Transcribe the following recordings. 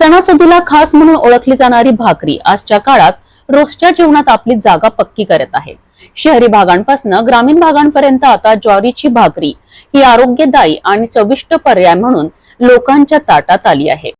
सणासुदीला खास म्हणून ओळखली जाणारी भाकरी आजच्या काळात रोजच्या जीवनात आपली जागा पक्की करत आहे. शहरी भागांपासून ग्रामीण भागांपर्यंत आता ज्वारीची भाकरी ही आरोग्यदायी आणि चविष्ट पर्याय म्हणून लोकांच्या ताटात आली आहे.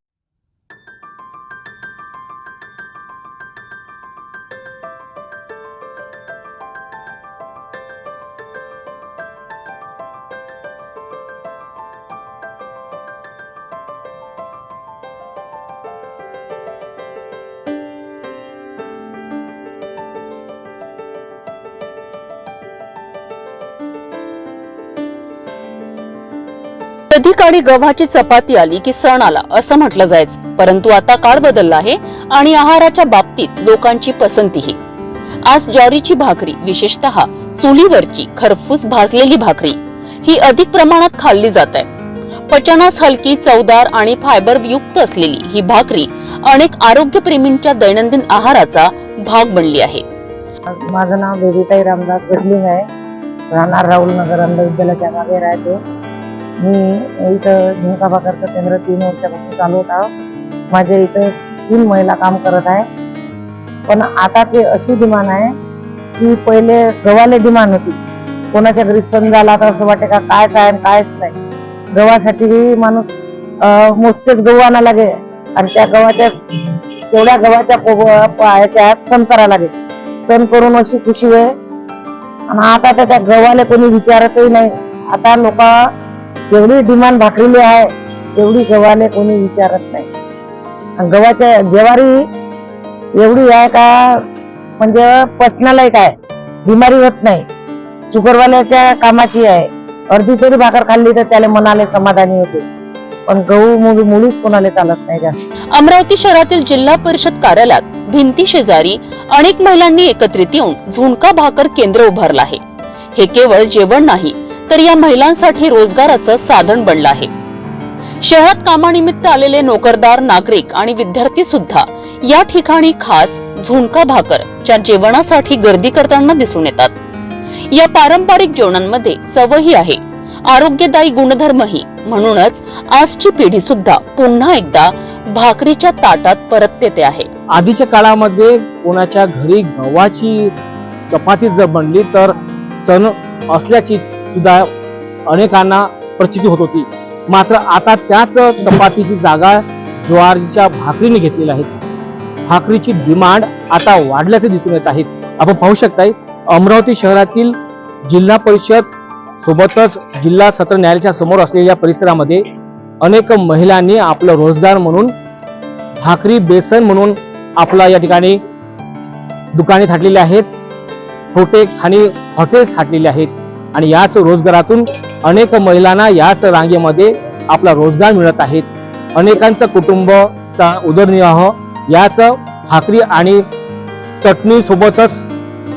कधी काळी गव्हाची चपाती आली की सण आला असं म्हटलं जायचं. परंतु आता काळ बदलला आहे आणि आहाराच्या बाबतीत लोकांची पसंतीही. आज ज्वारीची भाकरी विशेषतः चुलीवरची खरफूस भाजलेली भाकरी ही अधिक प्रमाणात खाल्ली जात आहे. पचनास हलकी चवदार आणि फायबर युक्त असलेली ही भाकरी अनेक आरोग्यप्रेमींच्या दैनंदिन आहाराचा भाग बनली आहे. माझं नाव बेबीताई रामदास गडलिंग आहे. राहणार राहुल नगर अंधविद्यालयाच्या मागे राहते. मी इथं झुणका भाकरचं केंद्र तीन वर्षापासून चालवत आहोत माझ्या इथं तीन महिला काम करत आहे. पण आता ते अशी डिमांड आहे की पहिले गव्हाले डिमांड होती. कोणाच्या घरी सण झाला तर असं वाटे का काय काय आणि कायच नाही. गव्हासाठी माणूस मोजकेच गहू आणा लागे आणि त्या गव्हाच्या तेवढ्या गव्हाच्या कोब- सण करा लागे सण करून अशी खुशी आहे. आणि आता त्या गव्हाले कोणी विचारतही नाही. आता लोक जेवढी डिमांड भाकरीली आहे तेवढी गव्हाले कोणी विचारत नाही. गव्हाच्या ज्वारी एवढी आहे का म्हणजे पचनाला काय बिमारी होत नाही. शुगरवाल्याच्या कामाची आहे. अर्धी तरी भाकर खाल्ली तर त्याला मनाले समाधानी होते. पण गहू मुली मुळीच कोणाला चालत नाही जास्त. अमरावती शहरातील जिल्हा परिषद कार्यालयात भिंती शेजारी अनेक महिलांनी एकत्रित येऊन झुणका भाकर केंद्र उभारलं आहे. हे केवळ जेवण नाही तर या महिलांसाठी रोजगाराचं साधन बनलं आहे. शहरात कामानिमित्त आलेले नोकरदार नागरिक आणि विद्यार्थी सुद्धा या ठिकाणी खास झुणका भाकर च्या जेवणासाठी गर्दी करताना दिसून येतात. या पारंपरिक जेवणांमध्ये चवही आहे. आरोग्यदायी गुणधर्मही. म्हणूनच आजची पिढी सुद्धा पुन्हा एकदा भाकरीच्या ताटात परत येते आहे. आधीच्या काळामध्ये कोणाच्या घरी गव्हाची चपाती जर बनली तर सण असल्याची सुद्धा अनेकांना प्रचिती होत होती. मात्र आता त्याच चपातीची जागा ज्वारीच्या भाकरीने घेतलेली आहे. भाकरीची डिमांड आता वाढल्याचे दिसून येत आहेत आपण पाहू शकताय अमरावती शहरातील जिल्हा परिषद सोबतच जिल्हा सत्र न्यायालयाच्या समोर असलेल्या परिसरामध्ये अनेक महिलांनी आपलं रोजगार म्हणून भाकरी बेसन म्हणून आपला या ठिकाणी दुकाने थाटलेली आहेत. छोटे खाणी हॉटेल्स थाटलेले आहेत. आणि याच रोजगारातून अनेक महिलांना याच रांगेमध्ये आपला रोजगार मिळत आहेत. अनेकांचं कुटुंबचा उदरनिर्वाह याच भाकरी आणि चटणी सोबतच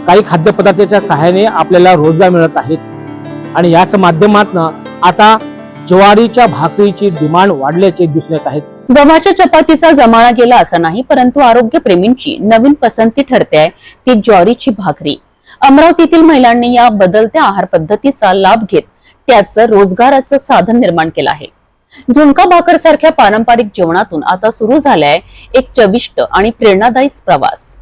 काही खाद्यपदार्थाच्या सहाय्याने आपल्याला रोजगार मिळत आहेत. आणि याच माध्यमातून आता ज्वारीच्या भाकरीची डिमांड वाढल्याचे दिसून येत आहेत. गव्हाच्या चपातीचा जमाना गेला असं नाही परंतु आरोग्यप्रेमींची नवीन पसंती ठरते आहे ती ज्वारीची भाकरी. अमरावतीतील महिलांनी या बदलत्या आहार पद्धतीचा लाभ घेत त्याचं रोजगाराचं साधन निर्माण केलं आहे. झुणका भाकर सारख्या पारंपरिक जेवणातून आता सुरू झालाय एक चविष्ट आणि प्रेरणादायी प्रवास.